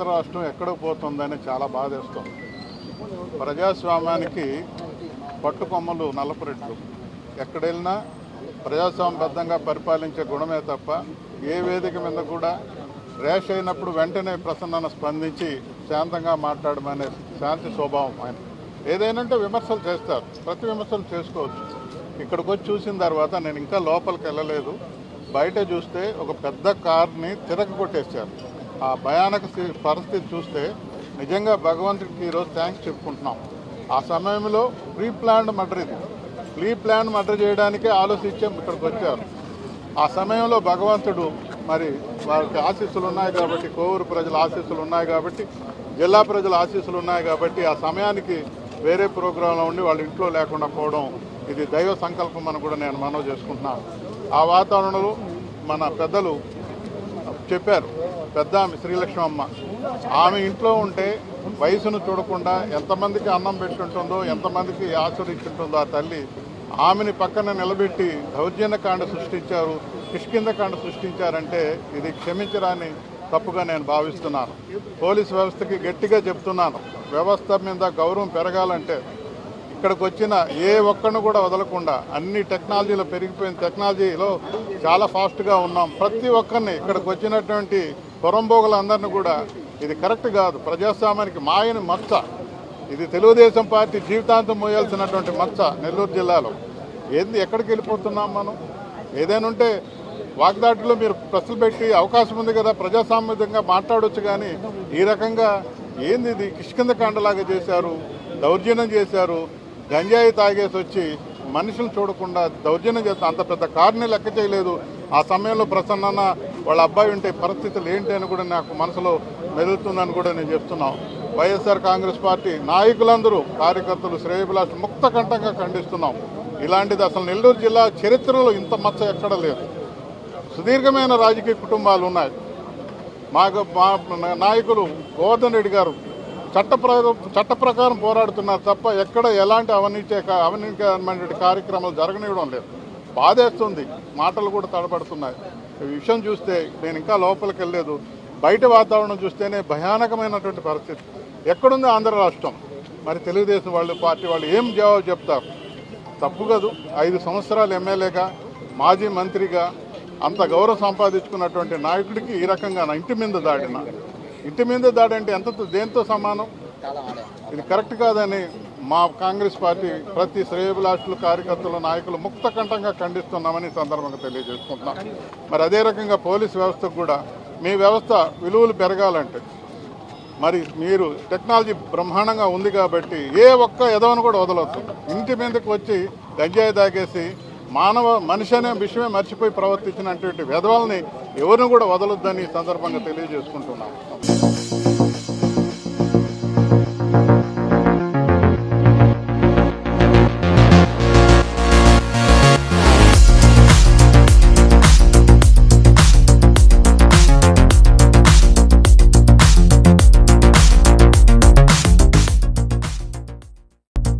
ఆంధ్ర రాష్ట్రం ఎక్కడికి పోతుందని చాలా బాధేస్తుంది ప్రజాస్వామ్యానికి పట్టుకొమ్మలు నల్లపురెట్లు. ఎక్కడెళ్ళినా ప్రజాస్వామ్యబద్ధంగా పరిపాలించే గుణమే తప్ప ఏ వేదిక మీద కూడా ర్యాష్ అయినప్పుడు వెంటనే ప్రసన్న స్పందించి శాంతంగా మాట్లాడమనే శాంతి స్వభావం ఆయన. ఏదైనా విమర్శలు చేస్తారు. ప్రతి విమర్శలు చేసుకోవచ్చు. ఇక్కడికి వచ్చి చూసిన తర్వాత నేను ఇంకా లోపలికి వెళ్ళలేదు. బయట చూస్తే ఒక పెద్ద కార్ని తిరగ కొట్టేశారు. ఆ భయానక పరిస్థితి చూస్తే నిజంగా భగవంతుడికి ఈరోజు థ్యాంక్స్ చెప్పుకుంటున్నాం. ఆ సమయంలో ప్రీ ప్లాన్డ్ మర్డర్ ఇది. ప్రీ ప్లాన్ మర్డర్ చేయడానికే ఆలోచించాం ఇక్కడికి వచ్చారు. ఆ సమయంలో భగవంతుడు మరి వారికి ఆశీస్సులు ఉన్నాయి కాబట్టి కోవూరు ప్రజల ఆశీస్సులు ఉన్నాయి కాబట్టి జిల్లా ప్రజల ఆశీస్సులు ఉన్నాయి కాబట్టి ఆ సమయానికి వేరే ప్రోగ్రాంలో ఉండి వాళ్ళ ఇంట్లో లేకుండా పోవడం ఇది దైవ సంకల్పం అని కూడా నేను మనవి చేసుకుంటున్నాను. ఆ వాతావరణంలో మన పెద్దలు చెప్పారు. పెద్ద ఆమె శ్రీలక్ష్మమ్మ. ఆమె ఇంట్లో ఉంటే వయసును చూడకుండా ఎంతమందికి అన్నం పెట్టుంటుందో ఎంతమందికి ఆచరించుంటుందో ఆ తల్లి ఆమెని పక్కన నిలబెట్టి దౌర్జన్యకాండ సృష్టించారు కిష్కిందకాండ సృష్టించారంటే ఇది క్షమించరాని తప్పుగా నేను భావిస్తున్నాను. పోలీస్ వ్యవస్థకి గట్టిగా చెప్తున్నాను. వ్యవస్థ మీద గౌరవం పెరగాలంటే ఇక్కడికి వచ్చిన ఏ ఒక్కడిని కూడా వదలకుండా అన్ని టెక్నాలజీలో పెరిగిపోయిన టెక్నాలజీలో చాలా ఫాస్ట్గా ఉన్నాం. ప్రతి ఒక్కరిని ఇక్కడికి వచ్చినటువంటి పొరంబోగులందరినీ కూడా ఇది కరెక్ట్ కాదు. ప్రజాస్వామ్యానికి మాయని మచ్చ. ఇది తెలుగుదేశం పార్టీ జీవితాంతం మోయాల్సినటువంటి మచ్చ నెల్లూరు జిల్లాలో. ఏంది ఎక్కడికి వెళ్ళిపోతున్నాం మనం? ఏదైనా ఉంటే వాగ్దాటిలో మీరు ప్రశ్నలు పెట్టి అవకాశం ఉంది కదా ప్రజాస్వామ్యంగా మాట్లాడవచ్చు కానీ ఈ రకంగా ఏంది ఇది? కిష్కింద కాండలాగా చేశారు దౌర్జన్యం చేశారు గంజాయి తాగేసి వచ్చి మనుషులు చూడకుండా దౌర్జన్యం చేస్తా అంత పెద్ద కారుని లెక్క చేయలేదు. ఆ సమయంలో ప్రసన్న వాళ్ళ అబ్బాయి ఉంటే పరిస్థితులు ఏంటి అని కూడా నాకు మనసులో మెదులుతుందని కూడా నేను చెప్తున్నాను వైఎస్ఆర్ కాంగ్రెస్ పార్టీ నాయకులందరూ కార్యకర్తలు శ్రేయభిలాష్ ముక్త కంఠంగా ఖండిస్తున్నాం. ఇలాంటిది అసలు నెల్లూరు జిల్లా చరిత్రలో ఇంత మచ్చ ఎక్కడ లేదు. సుదీర్ఘమైన రాజకీయ కుటుంబాలు ఉన్నాయి. మాకు మా నాయకులు గోవర్ధన్ రెడ్డి గారు చట్ట ప్ర- చట్ట ప్రకారం పోరాడుతున్నారు తప్ప ఎక్కడ ఎలాంటి అవినీతి అవినీతి కార్యక్రమాలు జరగనివ్వడం లేదు. బాధేస్తుంది. మాటలు కూడా తడబడుతున్నాయి. విషయం చూస్తే నేను ఇంకా లోపలికి వెళ్ళలేదు. బయట వాతావరణం చూస్తేనే భయానకమైనటువంటి పరిస్థితి. ఎక్కడుంది ఆంధ్ర రాష్ట్రం? మరి తెలుగుదేశం వాళ్ళు పార్టీ వాళ్ళు ఏం జవాబు చెప్తారు? తప్పు కాదు. ఐదు సంవత్సరాలు ఎమ్మెల్యేగా మాజీ మంత్రిగా అంత గౌరవం సంపాదించుకున్నటువంటి నాయకుడికి ఈ రకంగా నా ఇంటి మీద దాడిన? ఇంటి మీద దాడి అంటే ఎంత దేంతో సమానం? ఇది కరెక్ట్ కాదని మా కాంగ్రెస్ పార్టీ ప్రతి శ్రేయభిలాషులు కార్యకర్తలు నాయకులు ముక్త కంఠంగా ఖండిస్తున్నామని సందర్భంగా తెలియజేసుకుంటున్నాం. మరి అదే రకంగా పోలీస్ వ్యవస్థకు కూడా మీ వ్యవస్థ విలువలు పెరగాలంటే మరి మీరు టెక్నాలజీ బ్రహ్మాండంగా ఉంది కాబట్టి ఏ ఒక్క ఎదవను కూడా వదలొద్దు. ఇంటి మీదకి వచ్చి గంజాయి తాగేసి మానవ మనిషి అనే విషయమే మర్చిపోయి ప్రవర్తించినటువంటి విధవల్ని ఎవరిని కూడా వదలొద్దని ఈ సందర్భంగా తెలియజేసుకుంటున్నాను